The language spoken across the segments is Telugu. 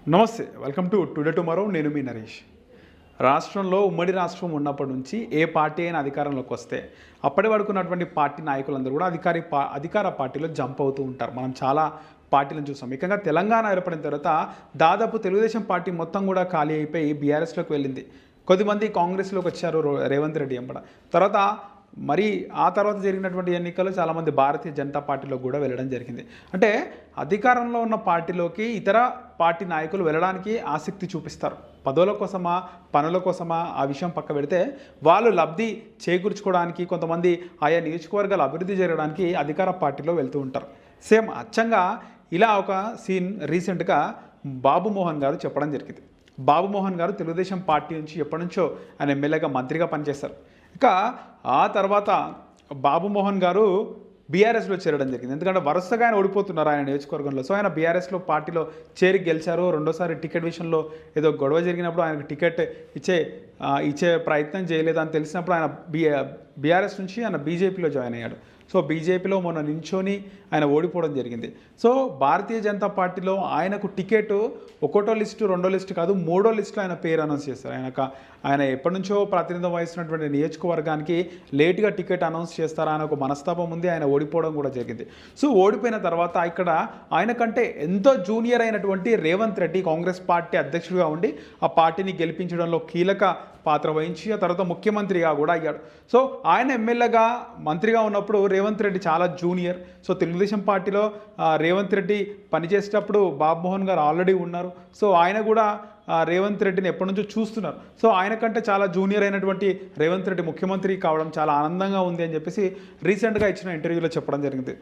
నమస్తే వెల్కమ్ టు టుడే టుమారో నేను మీ నరేష్. రాష్ట్రంలో ఉమ్మడి రాష్ట్రం ఉన్నప్పటి నుంచి ఏ పార్టీ అయినా అధికారంలోకి వస్తే అప్పటి వరకు ఉన్నటువంటి పార్టీ నాయకులందరూ కూడా అధికారి పా అధికార పార్టీలో జంప్ అవుతూ ఉంటారు. మనం చాలా పార్టీలను చూసాం. ముఖ్యంగా తెలంగాణ ఏర్పడిన తర్వాత దాదాపు తెలుగుదేశం పార్టీ మొత్తం కూడా ఖాళీ అయిపోయి బీఆర్ఎస్లోకి వెళ్ళింది. కొద్దిమంది కాంగ్రెస్లోకి వచ్చారు రో- రేవంత్ రెడ్డి ఎంబడ తర్వాత మరి ఆ తర్వాత జరిగినటువంటి ఎన్నికల్లో చాలామంది భారతీయ జనతా పార్టీలో కూడా వెళ్ళడం జరిగింది. అంటే అధికారంలో ఉన్న పార్టీలోకి ఇతర పార్టీ నాయకులు వెళ్ళడానికి ఆసక్తి చూపిస్తారు. పదవుల కోసమా పనుల కోసమా ఆ విషయం పక్క పెడితే వాళ్ళు లబ్ధి చేకూర్చుకోవడానికి కొంతమంది ఆయా నియోజకవర్గాల అభివృద్ధి జరగడానికి అధికార పార్టీలో వెళ్తూ ఉంటారు. సేమ్ అచ్చంగా ఇలా ఒక సీన్ రీసెంట్గా బాబు మోహన్ గారు చెప్పడం జరిగింది. బాబు మోహన్ గారు తెలుగుదేశం పార్టీ నుంచి ఎప్పటి నుంచో ఆయన ఎమ్మెల్యేగా మంత్రిగా పనిచేస్తారు. ఇక ఆ తర్వాత బాబు మోహన్ గారు బీఆర్ఎస్లో చేరడం జరిగింది. ఎందుకంటే వరుసగా ఆయన ఓడిపోతున్నారు ఆయన నియోజకవర్గంలో. సో ఆయన బీఆర్ఎస్లో పార్టీలో చేరి గెలిచారు. రెండోసారి టికెట్ విషయంలో ఏదో గొడవ జరిగినప్పుడు ఆయనకు టికెట్ ఇచ్చే ఇచ్చే ప్రయత్నం చేయలేదని తెలిసినప్పుడు ఆయన బీ బీఆర్ఎస్ నుంచి ఆయన బీజేపీలో జాయిన్ అయ్యాడు. సో బీజేపీలో మొన్న నించొని ఆయన ఓడిపోవడం జరిగింది. సో భారతీయ జనతా పార్టీలో ఆయనకు టికెట్ ఒకటో లిస్టు రెండో లిస్టు కాదు మూడో లిస్టులో ఆయన పేరు అనౌన్స్ చేస్తారు. ఆయన ఆయన ఎప్పటి నుంచో ప్రాతినిధ్యం వహిస్తున్నటువంటి నియోజకవర్గానికి లేట్గా టికెట్ అనౌన్స్ చేస్తారా అని ఒక మనస్తాపం ఉంది. ఆయన ఓడిపోవడం కూడా జరిగింది. సో ఓడిపోయిన తర్వాత ఇక్కడ ఆయన కంటే ఎంతో జూనియర్ అయినటువంటి రేవంత్ రెడ్డి కాంగ్రెస్ పార్టీ అధ్యక్షుడిగా ఉండి ఆ పార్టీని గెలిపించడంలో కీలక పాత్ర వహించి ఆ తర్వాత ముఖ్యమంత్రిగా కూడా అయ్యాడు. సో ఆయన ఎమ్మెల్యేగా మంత్రిగా ఉన్నప్పుడు రేవంత్ రెడ్డి చాలా జూనియర్. సో తెలుగుదేశం పార్టీలో రేవంత్ రెడ్డి పనిచేసేటప్పుడు బాబుమోహన్ గారు ఆల్రెడీ ఉన్నారు. సో ఆయన కూడా రేవంత్ రెడ్డిని ఎప్పటి నుంచో చూస్తున్నారు. సో ఆయన కంటే చాలా జూనియర్ అయినటువంటి రేవంత్ రెడ్డి ముఖ్యమంత్రి కావడం చాలా ఆనందంగా ఉంది అని చెప్పేసి రీసెంట్గా ఇచ్చిన ఇంటర్వ్యూలో చెప్పడం జరిగింది.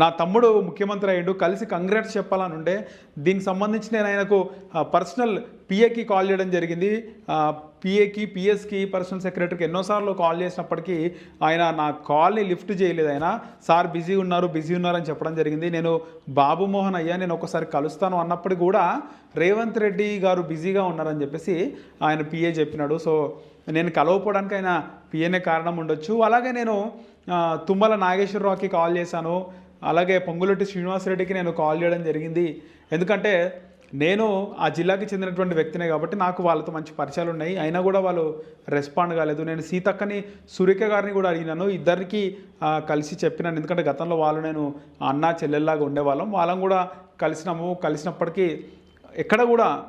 నా తమ్ముడు ముఖ్యమంత్రి అయ్యిండు. కలిసి కంగ్రాట్స్ చెప్పాలని ఉండే. దీనికి సంబంధించి నేను ఆయనకు పర్సనల్ పిఏకి కాల్ చేయడం జరిగింది. పిఏకి పిఎస్కి పర్సనల్ సెక్రటరీకి ఎన్నోసార్లు కాల్ చేసినప్పటికీ ఆయన నా కాల్ని లిఫ్ట్ చేయలేదు. ఆయన సార్ బిజీ ఉన్నారు బిజీ ఉన్నారని చెప్పడం జరిగింది. నేను బాబు మోహన్ అయ్యా నేను ఒకసారి కలుస్తాను అన్నప్పుడు కూడా రేవంత్ రెడ్డి గారు బిజీగా ఉన్నారని చెప్పేసి ఆయన పిఏ చెప్పినాడు. సో నేను కలవపోవడానికి ఆయన పిఏనే కారణం ఉండొచ్చు. అలాగే నేను తుమ్మల నాగేశ్వరరావుకి కాల్ చేశాను. అలాగే పొంగులెట్టి శ్రీనివాసరెడ్డికి నేను కాల్ చేయడం జరిగింది. ఎందుకంటే నేను ఆ జిల్లాకి చెందినటువంటి వ్యక్తినే కాబట్టి నాకు వాళ్ళతో మంచి పరిచయాలు ఉన్నాయి. అయినా కూడా వాళ్ళు రెస్పాండ్ కాలేదు. నేను సీతక్కని సురేఖ గారిని కూడా అడిగినాను. ఇద్దరికి కలిసి చెప్పినాను. ఎందుకంటే గతంలో వాళ్ళు నేను అన్న చెల్లెల్లాగా ఉండేవాళ్ళం. వాళ్ళం కూడా కలిసినాము. కలిసినప్పటికీ ఎక్కడ కూడా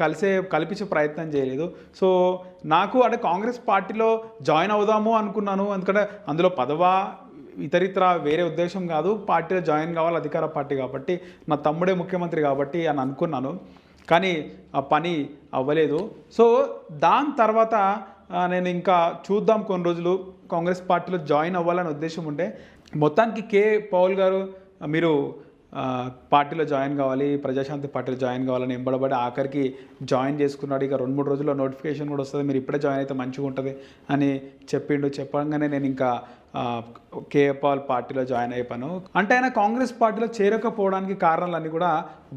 కలిసే కల్పించే ప్రయత్నం చేయలేదు. సో నాకు అంటే కాంగ్రెస్ పార్టీలో జాయిన్ అవుదాము అనుకున్నాను. ఎందుకంటే అందులో పదవా ఇతరితర వేరే ఉద్దేశం కాదు పార్టీలో జాయిన్ కావాలి అధికార పార్టీ కాబట్టి నా తమ్ముడే ముఖ్యమంత్రి కాబట్టి అని అనుకున్నాను. కానీ ఆ పని అవ్వలేదు. సో దాని తర్వాత నేను ఇంకా చూద్దాం కొన్ని రోజులు కాంగ్రెస్ పార్టీలో జాయిన్ అవ్వాలని ఉద్దేశం ఉండే. మొత్తానికి కే. పౌల్ గారు మీరు పార్టీలో జాయిన్ కావాలి ప్రజాశాంతి పార్టీలో జాయిన్ కావాలని ఎంబడబడి ఆఖరికి జాయిన్ చేసుకున్నాడు. ఇక రెండు మూడు రోజుల్లో నోటిఫికేషన్ కూడా వస్తుంది. మీరు ఇప్పుడే జాయిన్ అయితే మంచిగా ఉంటుంది అని చెప్పిండు. చెప్పగానే నేను ఇంకా కేపాల్ పార్టీలో జాయిన్ అయిపోయాను. అంటే ఆయన కాంగ్రెస్ పార్టీలో చేరకపోవడానికి కారణాలన్నీ కూడా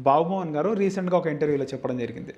బాబుమోహన్ గారు రీసెంట్గా ఒక ఇంటర్వ్యూలో చెప్పడం జరిగింది.